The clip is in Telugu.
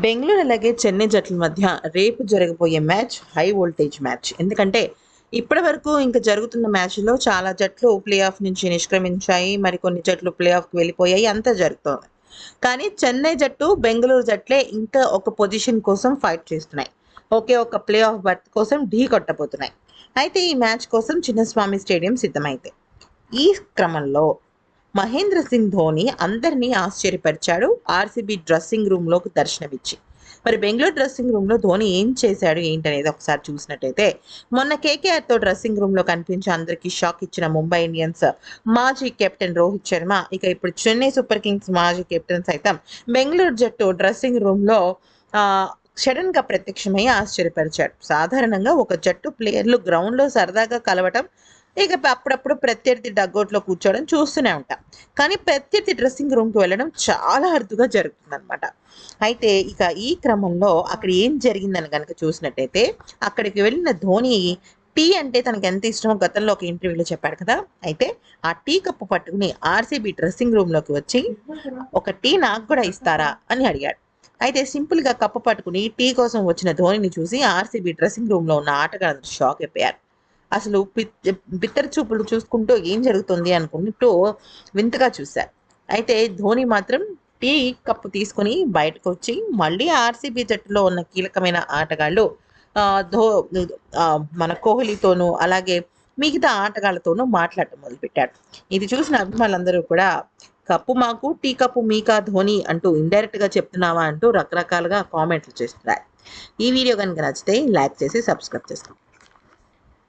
బెంగళూరు అలాగే చెన్నై జట్ల మధ్య రేపు జరగబోయే మ్యాచ్ హై వోల్టేజ్ మ్యాచ్. ఎందుకంటే ఇప్పటి వరకు ఇంకా జరుగుతున్న మ్యాచ్లో చాలా జట్లు ప్లే ఆఫ్ నుంచి నిష్క్రమించాయి మరికొన్ని జట్లు ప్లే ఆఫ్కి వెళ్ళిపోయాయి అంతా జరుగుతోంది. కానీ చెన్నై జట్టు బెంగళూరు జట్లే ఇంకా ఒక పొజిషన్ కోసం ఫైట్ చేస్తున్నాయి. ఒకే ఒక ప్లే ఆఫ్ బర్త్ కోసం ఢీ కొట్టబోతున్నాయి. అయితే ఈ మ్యాచ్ కోసం చిన్నస్వామి స్టేడియం సిద్ధమైతే ఈ క్రమంలో మహేంద్ర సింగ్ ధోని అందరినీ ఆశ్చర్యపరిచాడు. ఆర్సీబీ డ్రెస్సింగ్ రూమ్లోకి దర్శనమిచ్చి. మరి బెంగళూరు డ్రెస్సింగ్ రూమ్లో ధోని ఏం చేశాడు ఏంటనేది ఒకసారి చూసినట్టయితే మొన్న కేకేఆర్తో డ్రెస్సింగ్ రూమ్లో కనిపించి అందరికీ షాక్ ఇచ్చిన ముంబై ఇండియన్స్ మాజీ కెప్టెన్ రోహిత్ శర్మ ఇక ఇప్పుడు చెన్నై సూపర్ కింగ్స్ మాజీ కెప్టెన్ సైతం బెంగళూరు జట్టు డ్రెస్సింగ్ రూమ్లో సడన్గా ప్రత్యక్షమై ఆశ్చర్యపరిచాడు. సాధారణంగా ఒక జట్టు ప్లేయర్లు గ్రౌండ్లో సరదాగా కలవటం ఇక అప్పుడప్పుడు ప్రత్యర్థి డగ్గౌట్లో కూర్చోవడం చూస్తూనే ఉంటాం. కానీ ప్రత్యర్థి డ్రెస్సింగ్ రూమ్కి వెళ్ళడం చాలా అరుదుగా జరుగుతుంది అనమాట అయితే ఇక ఈ క్రమంలో అక్కడ ఏం జరిగిందని కనుక చూసినట్టయితే అక్కడికి వెళ్ళిన ధోని టీ అంటే తనకి ఎంత ఇష్టమో గతంలో ఒక ఇంటర్వ్యూలో చెప్పాడు కదా. అయితే ఆ టీ కప్పు పట్టుకుని ఆర్సీబీ డ్రెస్సింగ్ రూమ్లోకి వచ్చి ఒక టీ నాకు కూడా ఇస్తారా అని అడిగాడు. అయితే సింపుల్గా కప్పు పట్టుకుని టీ కోసం వచ్చిన ధోనిని చూసి ఆర్సీబీ డ్రెస్సింగ్ రూమ్లో ఉన్న ఆటగాళ్ళు షాక్ అయిపోయారు. అసలు పిత్- బిత్తర చూపులు చూసుకుంటూ ఏం జరుగుతుంది అనుకుంటూ వింతగా చూశారు అయితే ధోని మాత్రం టీ కప్పు తీసుకొని బయటకు వచ్చి మళ్ళీ ఆర్సీబీ జట్టులో ఉన్న కీలకమైన ఆటగాళ్ళు ధో మన కోహ్లీతోనూ అలాగే మిగతా ఆటగాళ్ళతోనూ మాట్లాడటం మొదలుపెట్టాడు. ఇది చూసిన అభిమానులందరూ కూడా కప్పు మాకు టీ కప్పు మీకా ధోని అంటూ ఇండైరెక్ట్గా చెప్తున్నావా అంటూ రకరకాలుగా కామెంట్లు చేస్తున్నారు. ఈ వీడియో కనుక నచ్చితే లైక్ చేసి సబ్స్క్రైబ్ చేసుకోండి.